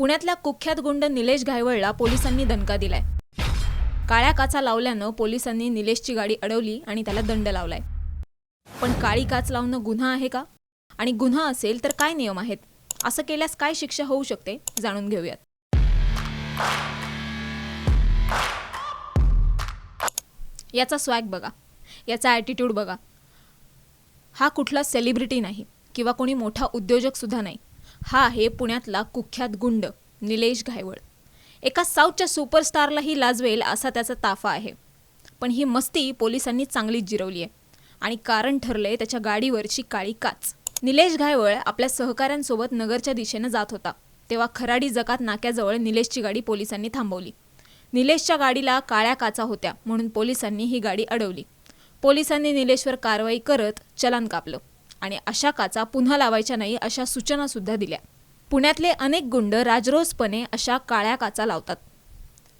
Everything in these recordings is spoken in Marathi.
पुण्यातल्या कुख्यात गुंड निलेश घायवळला पोलिसांनी दणका दिलाय. काळ्या काचा लावल्यानं पोलिसांनी निलेशची गाडी अडवली आणि त्याला दंड लावलाय. पण काळी काच लावणं गुन्हा आहे का? आणि गुन्हा असेल तर काय नियम आहेत? असं केल्यास काय शिक्षा होऊ शकते? जाणून घेऊयात. याचा स्वॅग बघा. याचा ॲटिट्यूड बघा. हा कुठला सेलिब्रिटी नाही किंवा कोणी मोठा उद्योजक सुद्धा नाही. हा आहे पुण्यातला कुख्यात गुंड निलेश घायवळ. एका साऊथच्या सुपरस्टारलाही लाजवेल असा त्याचा ताफा आहे. पण ही मस्ती पोलिसांनी चांगलीच जिरवली आहे आणि कारण ठरलंय त्याच्या गाडीवरची काळी काच. निलेश घायवळ आपल्या सहकाऱ्यांसोबत नगरच्या दिशेनं जात होता तेव्हा खराडी जकात नाक्याजवळ निलेशची गाडी पोलिसांनी थांबवली. निलेशच्या गाडीला काळ्या काचा होत्या म्हणून पोलिसांनी ही गाडी अडवली. पोलिसांनी निलेशवर कारवाई करत चलान कापलं. आणि अशा काचा पुन्हा लावायच्या नाही अशा सूचना सुद्धा दिल्या. पुण्यातले अनेक गुंड राजरोसपणे अशा काळ्या काचा लावतात.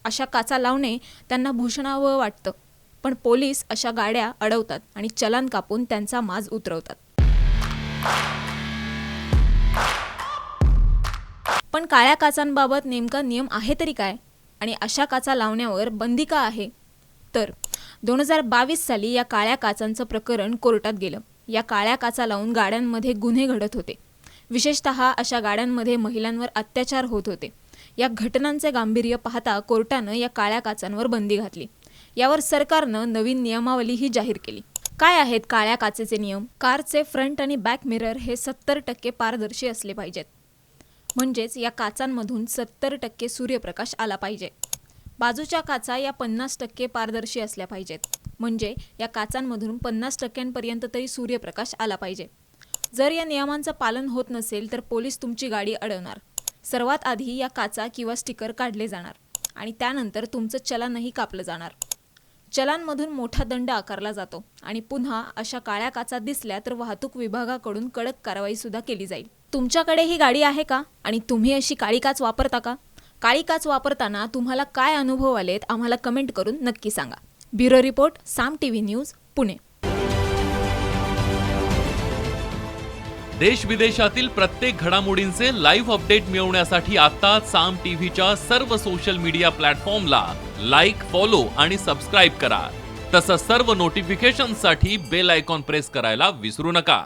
अशा काचा लावणे त्यांना भूषणावं वाटतं पण पोलीस अशा गाड्या अडवतात आणि चलन कापून त्यांचा माज उतरवतात. पण काळ्या काचांबाबत नेमका नियम आहे तरी काय? आणि अशा काचा लावण्यावर बंदी का आहे? तर दोन हजार बावीस साली या काळ्या काचांचं प्रकरण कोर्टात गेलं. या काळ्या काचा लावून गाड्यांमध्ये गुन्हे घडत होते. विशेषतः अशा गाड्यांमध्ये महिलांवर अत्याचार होत होते. या घटनांचे गांभीर्य पाहता कोर्टानं या काळ्या काचांवर बंदी घातली. यावर सरकारनं नवीन नियमावलीही जाहीर केली. काय आहेत काळ्या काचेचे नियम? कारचे फ्रंट आणि बॅक मिरर हे सत्तर टक्के पारदर्शी असले पाहिजेत. म्हणजेच या काचांमधून सत्तर टक्के सूर्यप्रकाश आला पाहिजे. बाजूच्या काचा या पन्नास टक्के पारदर्शी असल्या पाहिजेत. म्हणजे या काचांमधून पन्नास टक्क्यांपर्यंत तरी सूर्यप्रकाश आला पाहिजे. जर या नियमांचं पालन होत नसेल तर पोलीस तुमची गाडी अडवणार. सर्वात आधी या काचा किंवा स्टिकर काढले जाणार आणि त्यानंतर तुमचं चलानही कापलं जाणार. चलांमधून मोठा दंड आकारला जातो आणि पुन्हा अशा काळ्या काचा दिसल्या तर वाहतूक विभागाकडून कडक कारवाईसुद्धा केली जाईल. तुमच्याकडे ही गाडी आहे का? आणि तुम्ही अशी काळी काच वापरता का? काळी काच वापरताना तुम्हाला काय अनुभव आलेत आम्हाला कमेंट करून नक्की सांगा. Bureau report Saam T V news Pune. देश विदेशातील प्रत्येक घडामोडींचे लाईव्ह अपडेट मिळवण्यासाठी आता साम टीव्हीच्या सर्व सोशल मीडिया प्लॅटफॉर्मला लाईक फॉलो आणि सबस्क्राईब करा. तसंच सर्व नोटिफिकेशनसाठी बेल आयकॉन प्रेस करायला विसरू नका.